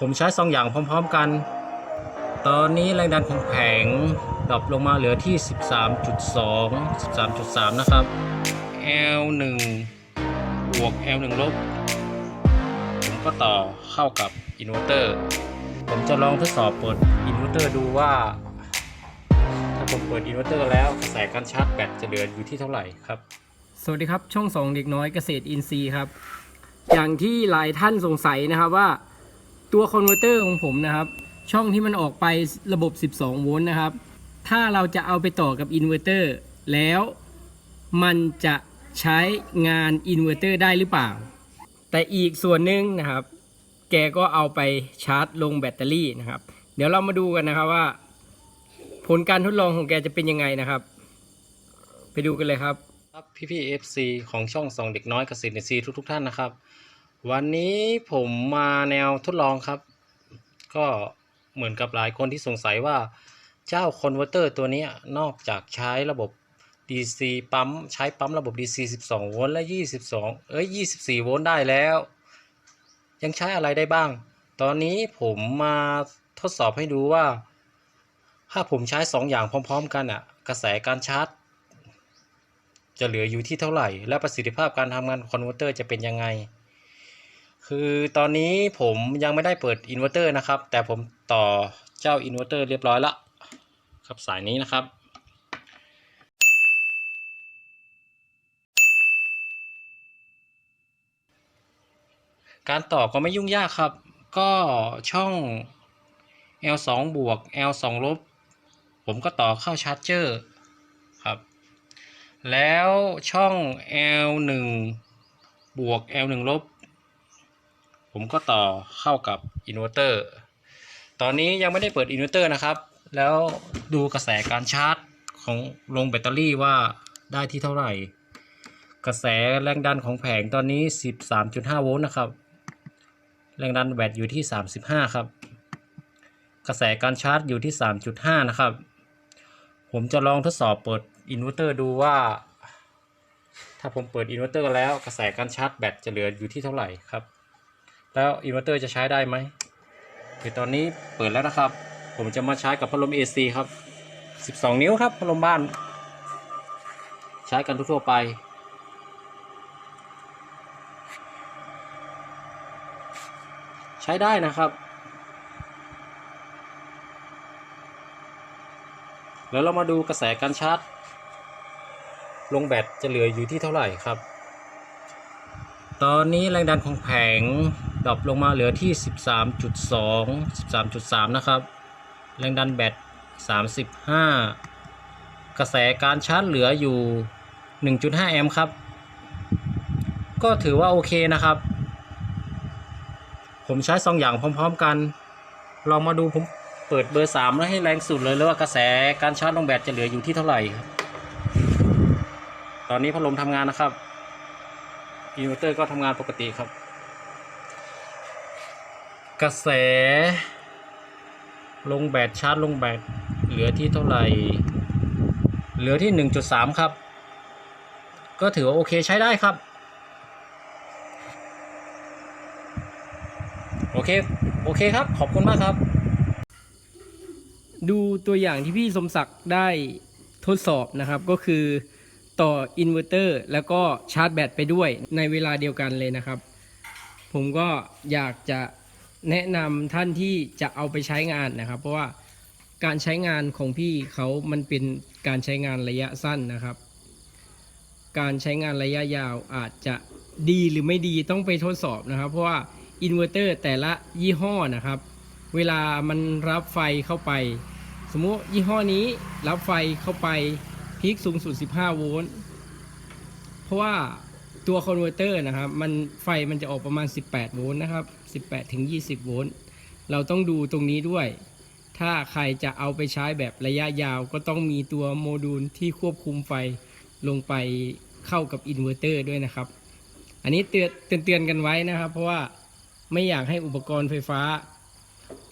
ผมใช้สองอย่างพร้อมๆกัน ตอนนี้แรงดันของแผงดรอปลงมาเหลือที่ 13.2 13.3 นะครับ L1 บวก L1 ลบ ผมก็ต่อเข้ากับอินเวอร์เตอร์ ผมจะลองทดสอบเปิดอินเวอร์เตอร์ดูว่า ถ้าผมเปิดอินเวอร์เตอร์แล้วกระแสการชาร์จแบตจะเหลืออยู่ที่เท่าไหร่ครับ สวัสดีครับ ช่องสองเด็กน้อยเกษตรอินทรีย์ครับ อย่างที่หลายท่านสงสัยนะครับว่า ตัวคอนเวอร์เตอร์ของผมนะครับ ช่องที่มันออกไประบบ 12 โวลต์นะครับ ถ้าเราจะเอาไปต่อกับอินเวอร์เตอร์แล้วมันจะใช้งานอินเวอร์เตอร์ได้หรือเปล่า แต่อีกส่วนหนึ่งนะครับ แกก็เอาไปชาร์จลงแบตเตอรี่นะครับ เดี๋ยวเรามาดูกันนะครับว่า ผลการทดลองของแกจะเป็นยังไงนะครับ ไปดูกันเลยครับ ครับพี่พี่เอฟซีของช่องสองเด็กน้อยเกษตรอินทรีย์ทุกทท่านนะครับ วันนี้ผมมาแนวทดลองครับ ก็เหมือนกับหลายคนที่สงสัยว่าเจ้าคอนเวอร์เตอร์ตัวนี้นอกจากใช้ระบบ DC ปั๊มใช้ปั๊มระบบ DC 12 โวลต์และ 22 เอ้ย 24 โวลต์ได้แล้ว ยังใช้อะไรได้บ้าง ตอนนี้ผมมาทดสอบให้ดูว่า ถ้าผมใช้ 2 อย่างพร้อม ๆ กันอะกระแสการชาร์จ จะเหลืออยู่ที่เท่าไหร่ และประสิทธิภาพการทำงานคอนเวอร์เตอร์จะเป็นยังไง คือตอนนี้ผมยังไม่ได้เปิดอินเวอร์เตอร์นะครับ แต่ผมต่อเจ้าอินเวอร์เตอร์เรียบร้อยละครับสายนี้นะครับ การต่อก็ไม่ยุ่งยากครับ ก็ช่อง L2 บวก L2 ลบ ผมก็ต่อเข้าชาร์จเจอร์ครับ แล้วช่อง L1 บวก L1 ลบ ผมก็ต่อเข้ากับอินเวอร์เตอร์ตอนนี้ยังไม่ได้เปิดอินเวอร์เตอร์นะครับ แล้วดูกระแสการชาร์จของลงแบตเตอรี่ว่าได้ที่เท่าไหร่ กระแสแรงดันของแผงตอนนี้ 13.5 โวลต์นะครับ แรงดันแบตอยู่ที่ 35 ครับ กระแสการชาร์จอยู่ที่ 3.5 นะครับ ผมจะลองทดสอบเปิดอินเวอร์เตอร์ดูว่า ถ้าผมเปิดอินเวอร์เตอร์แล้วกระแสการชาร์จแบตจะเหลืออยู่ที่เท่าไหร่ครับ แล้วอินเวอร์เตอร์จะใช้ได้ไหมคือตอนนี้เปิดแล้วนะครับ ผมจะมาใช้กับพัดลม AC ครับ 12 นิ้วครับพัดลมบ้าน ใช้กันทั่วไป ใช้ได้นะครับ แล้วเรามาดูกระแสการชาร์จ ลงแบตจะเหลืออยู่ที่เท่าไหร่ครับ ตอนนี้แรงดันของแผง ดรอปลงมาเหลือที่ 13.2 13.3 นะครับ แรงดันแบต 35 กระแสการชาร์จเหลืออยู่ 1.5 แอมป์ครับ ก็ถือว่าโอเคนะครับ ผมใช้สองอย่างพร้อมๆกัน ลองมาดูผมเปิดเบอร์สามแล้วให้แรงสุดเลยแล้วว่ากระแสการชาร์จลงแบตจะเหลืออยู่ที่เท่าไหร่ครับ ตอนนี้พัดลมทำงานนะครับอินเวอร์เตอร์ก็ทำงานปกติครับ กระแส ลงแบตชาร์จลงแบตเหลือที่เท่าไหร่ เหลือที่หนึ่งจุดสามครับ ก็ถือว่าโอเคใช้ได้ครับ โอเค โอเคครับ ขอบคุณมากครับ ดูตัวอย่างที่พี่สมศักดิ์ได้ทดสอบนะครับก็คือต่ออินเวอร์เตอร์แล้วก็ชาร์จแบตไปด้วยในเวลาเดียวกันเลยนะครับ ผมก็อยากจะ แนะนำท่านที่จะเอาไปใช้งานนะครับ เพราะว่าการใช้งานของพี่เขามันเป็นการใช้งานระยะสั้นนะครับ การใช้งานระยะยาวอาจจะดีหรือไม่ดีต้องไปทดสอบนะครับ เพราะว่าอินเวอร์เตอร์แต่ละยี่ห้อนะครับ เวลามันรับไฟเข้าไป สมมุติยี่ห้อนี้รับไฟเข้าไปพีคสูงสุด 15 โวลต์เพราะว่า ตัวคอนเวอร์เตอร์นะครับ มันไฟมันจะออกประมาณ 18 โวลต์นะครับ 18 ถึง 20 โวลต์ เราต้องดูตรงนี้ด้วย ถ้าใครจะเอาไปใช้แบบระยะยาวก็ต้องมีตัวโมดูลที่ควบคุมไฟลงไปเข้ากับอินเวอร์เตอร์ด้วยนะครับ อันนี้เตือนเตือนกันไว้นะครับ เพราะว่าไม่อยากให้อุปกรณ์ไฟฟ้า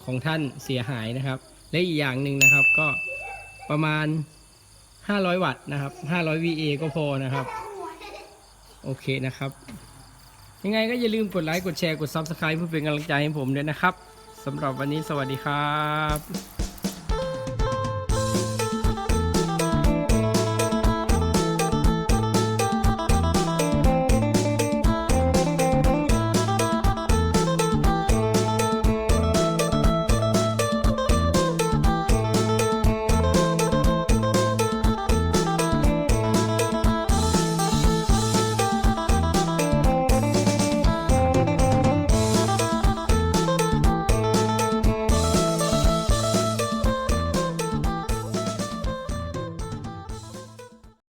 ของท่านเสียหายนะครับ และอีกอย่างหนึ่งนะครับก็ประมาณ 500 วัตต์นะครับ 500 VA ก็พอนะครับ โอเคนะครับ ยังไงก็อย่าลืมกดไลค์ กดแชร์ กด Subscribe เพื่อเป็นกำลังใจให้ผมด้วยนะครับสสำหรับวันนี้สวัสดีครับ